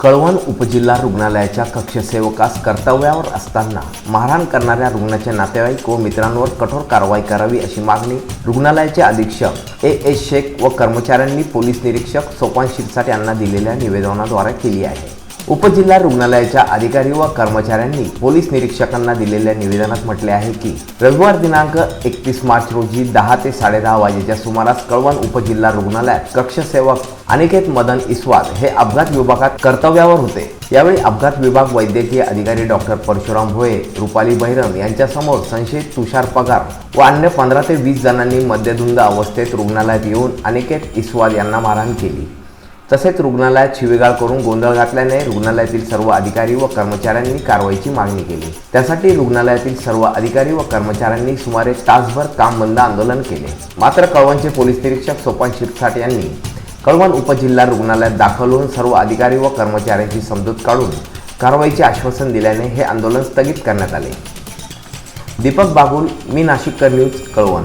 कळवण उपजिल्हा रुग्णालयाच्या कक्षसेवकास कर्तव्यावर असताना मारहाण करणाऱ्या रुग्णाच्या नातेवाईक व मित्रांवर कठोर कारवाई करावी अशी मागणी रुग्णालयाचे अधीक्षक ए एस शेख व कर्मचाऱ्यांनी पोलीस निरीक्षक सोपान शिरसाट यांना दिलेल्या निवेदनाद्वारे केली आहे. उपजिल्हा रुग्णालयाच्या अधिकारी व कर्मचाऱ्यांनी पोलीस निरीक्षकांना दिलेल्या निवेदनात म्हटले आहे की रविवार दिनांक एकतीस मार्च रोजी दहा ते साडेदहा वाजेच्या सुमारास कळवण उपजिल्हा रुग्णालयात कक्षसेवक अनिकेत मदन इस्वाद हे अपघात विभागात कर्तव्यावर होते. यावेळी अपघात विभाग वैद्यकीय अधिकारी डॉक्टर परशुराम भोये रुपाली बहिरम यांच्यासमोर संशयित तुषार पगार व अन्य पंधरा ते वीस जणांनी मद्यधुंद अवस्थेत रुग्णालयात येऊन अनिकेत इस्वाल यांना मारहाण केली. तसेच रुग्णालयात शिवेगाळ करून गोंधळ घातल्याने रुग्णालयातील सर्व अधिकारी व कर्मचाऱ्यांनी कारवाईची मागणी केली. त्यासाठी रुग्णालयातील सर्व अधिकारी व कर्मचाऱ्यांनी सुमारे तासभर काम बंद आंदोलन केले. मात्र कळवणचे पोलीस निरीक्षक सोपान शिरसाट यांनी कळवण उपजिल्हा रुग्णालयात दाखल होऊन सर्व अधिकारी व कर्मचाऱ्यांची समजूत काढून कारवाईचे आश्वासन दिल्याने हे आंदोलन स्थगित करण्यात आले. दीपक बागुल मी नाशिककर न्यूज कळवण.